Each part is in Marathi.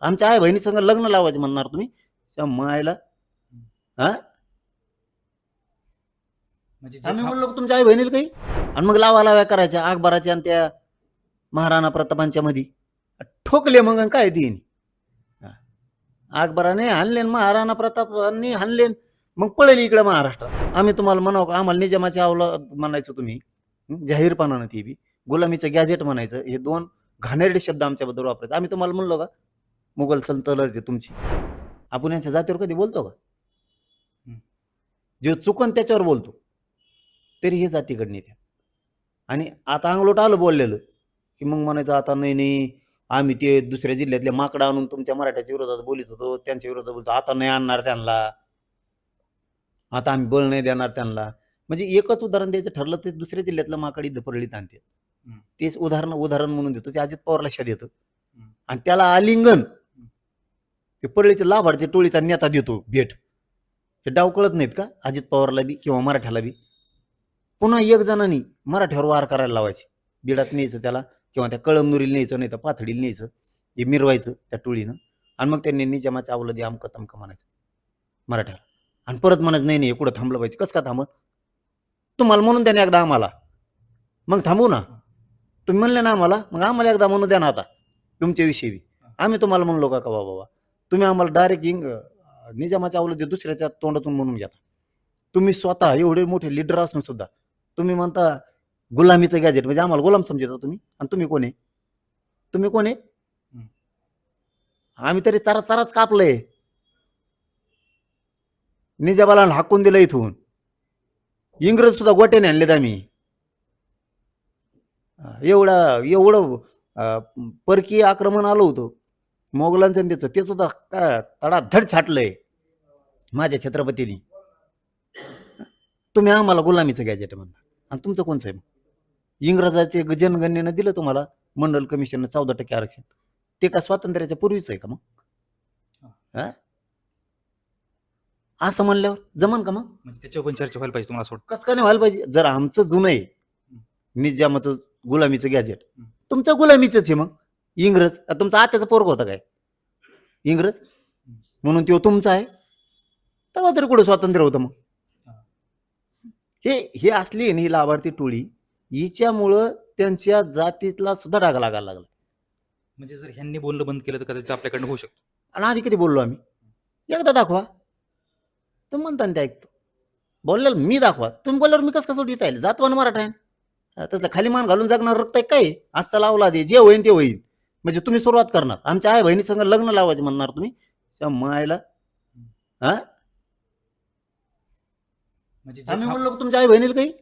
आमच्या आई बहिणी संग लग्न लावायचं म्हणणार तुम्ही? त्या मायला. हा? म्हणजे जे- आम्ही म्हणलो का तुमच्या आई बहिणीला काही? आणि मग लावा लाव्या करायच्या अकबराच्या आणि त्या महाराणा प्रतापांच्या मध्ये ठोकले मग आणि काय ती अकबराने हाणले आणि महाराणा प्रतापांनी हाणले मग पळेल इकडे महाराष्ट्रात. आम्ही तुम्हाला म्हणावं का आम्हाला निजामाच्या आवला म्हणायचं तुम्ही. हं? जाहीरपणानं ती बी. गुलामीचं गॅजेट म्हणायचं. हे दोन घाणेरडे शब्द आमच्याबद्दल वापरायचे. आम्ही तुम्हाला म्हणलो का मुघल सल्तनत तुमची. आपण यांच्या जातीवर कधी बोलतो का. जे चुकन त्याच्यावर बोलतो. तरी हे जातीकडे नेते आणि आता अंगलोट आलं बोललेलं की मग म्हणायचं आता नाही नाही आम्ही ते दुसऱ्या जिल्ह्यातले माकडं आणून तुमच्या मराठ्याच्या विरोधात बोलित होतो त्यांच्या विरोधात बोलतो आता नाही आणणार त्यांना. आता आम्ही बळ नाही देणार त्यांना. म्हणजे एकच उदाहरण द्यायचं ठरलं तर दुसऱ्या जिल्ह्यातलं माकड इथं परळीत आणते. तेच उदाहरण उदाहरण म्हणून देतो ते अजित पवार लक्षात येतं. आणि त्याला आलिंगन ते परळीचे लाभार्थी टोळीचा नेता देतो भेट. हे डाव कळत नाहीत का? अजित पवारला बी किंवा मराठ्याला बी. पुन्हा एक जणांनी मराठ्यावर वार करायला लावायचे. बिडात न्यायचं त्याला किंवा त्या कळमनुरीला न्यायचं नाही तर पाथडीला न्यायचं. हे मिरवायचं त्या टोळीनं. आणि मग त्यांनी निजामाच्या आवलं अमकं तमकं म्हणायचं. मराठ्याला. आणि परत म्हणायचं नाही नाही कुठं थांबलं पाहिजे? कसं का थांबत तुम्हाला म्हणून द्या ना एकदा आम्हाला. मग थांबू ना. तुम्ही म्हणले ना आम्हाला मग आम्हाला एकदा म्हणू द्या ना आता. तुमच्याविषयी बी. आम्ही तुम्हाला म्हणलो का का बाबा? तुम्ही आम्हाला डायरेक्ट इंग निजामाच्या आवलं ते दुसऱ्याच्या तोंडातून म्हणून घ्या तुम्ही स्वतः एवढे मोठे लिडर असून सुद्धा तुम्ही म्हणता गुलामीचं गॅजेट म्हणजे आम्हाला गुलाम समजता तुम्ही आणि तुम्ही कोण आहे? तुम्ही कोण आहे. आम्ही तरी चारा चाराच कापलंय. निजाबाला हाकून दिलं इथून. इंग्रज सुद्धा गोट्याने आणलेत आम्ही. एवढं एवढं परकीय आक्रमण आलं होतं. मोगलांचं त्याचं ते सुद्धा काय तडाधड छाटलंय माझ्या छत्रपतीने. तुम्ही आम्हाला गुलामीचं गॅजेट म्हणता. आणि तुमचं कोणचं आहे मग? इंग्रजाचे जनगणनेनं दिलं तुम्हाला मंडल कमिशननं चौदा टक्के आरक्षण. ते का स्वातंत्र्याच्या पूर्वीच आहे का मग? हा? असं म्हणल्यावर जमन का मग? म्हणजे त्याच्यावर पण चर्चा व्हायला पाहिजे तुम्हाला वाटतं. कसं का नाही व्हायला पाहिजे? जर आमचं जुनं आहे निजामाचं गुलामीचं गॅजेट. तुमचं गुलामीच आहे मग. इंग्रज तुमचा आत्याचा पोरग होता काय? इंग्रज? म्हणून तो तुमचा आहे. तेव्हा तरी कुठं स्वातंत्र्य होतं मग? हे हे असली ना ही लाभार्थी टोळी हिच्यामुळं त्यांच्या जातीतला सुद्धा डाग लागायला लागला. म्हणजे जर ह्यांनी बोलणं बंद केलं तर कदाचित आपल्याकडनं होऊ शकतो. आणि आधी कधी बोललो आम्ही? एकदा दाखवा. तुम्ही म्हणता ते ऐकतो. बोललेलं मी दाखवा. तुम्ही बोलल्यावर मी कसं कसं सोडित आहे जातवान मराठा आहे. तसलं खाली मान घालून जगणार रक्त आहे काय आजचा लावला दे. जे होईन ते होईन. म्हणजे तुम्ही सुरुवात करणार. आमच्या आई बहिणी संग लग्न लावायचं म्हणणार तुम्ही. त्या मायला हा? म्हणजे जे- आम्ही हा- म्हणलो तुमच्या आई बहिणीला काही?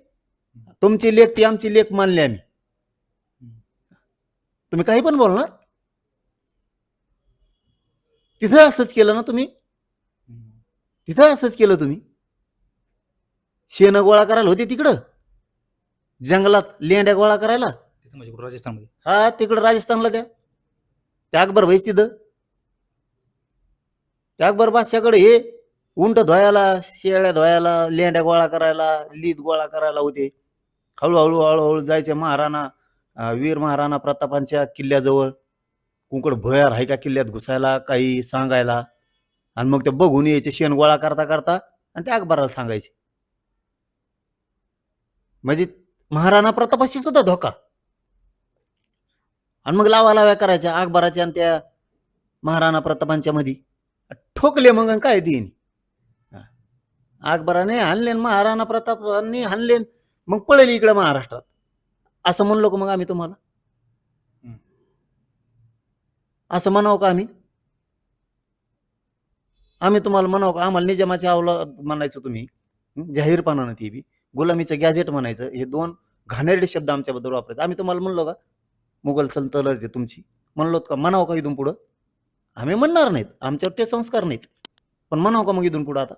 तुमची लेख ती आमची लेख मानली आम्ही. तुम्ही काही पण बोलणार. तिथं असंच केलं ना तुम्ही? हम्म. तिथं असंच केलं तुम्ही? शेण गोळा करायला होते तिकडं? जंगलात लेंड्या गोळा करायला? तिथं म्हणजे कुठं? राजस्थानमध्ये. हा तिकडं राजस्थानला त्या. त्या अकबर भाईच तिथं? त्या अकबर बादशाकडे हे उंट धुवायला शेळ्या धुवायला लेंड्या गोळा करायला लीद गोळा करायला होते. हळूहळू हळूहळू जायचे महाराणा वीर महाराणा प्रतापांच्या किल्ल्याजवळ. कुंकड भयार आहे का किल्ल्यात घुसायला काही सांगायला. आणि मग ते बघून यायचे शेण गोळा करता करता आणि त्या अकबराला सांगायचे. म्हणजे महाराणा प्रतापाशी सुद्धा धोका. आणि मग लावा लाव्या करायच्या अकबराच्या आणि त्या महाराणा प्रतापांच्या मध्ये ठोकले मग काय देईन? अकबराने हाणले महाराणा प्रतापांनी हाणले मग पळेल इकडे महाराष्ट्रात. असं म्हणलो का मग आम्ही तुम्हाला. असं म्हणावं का आम्ही? आम्ही तुम्हाला म्हणावं का आम्हाला निजामाच्या आवला म्हणायचं तुम्ही? जाहीरपणानं ती बी. गुलामीचं गॅजेट म्हणायचं. हे दोन घाणेरडे शब्द आमच्याबद्दल वापरायचे. आम्ही तुम्हाला म्हणलो का? मुघल सल्तनत आहे तुमची. म्हणलो का म्हणावं का इथून पुढं? आम्ही म्हणणार नाहीत. आमच्यावर ते संस्कार नाहीत. पण म्हणावं का मग इथून पुढं आता?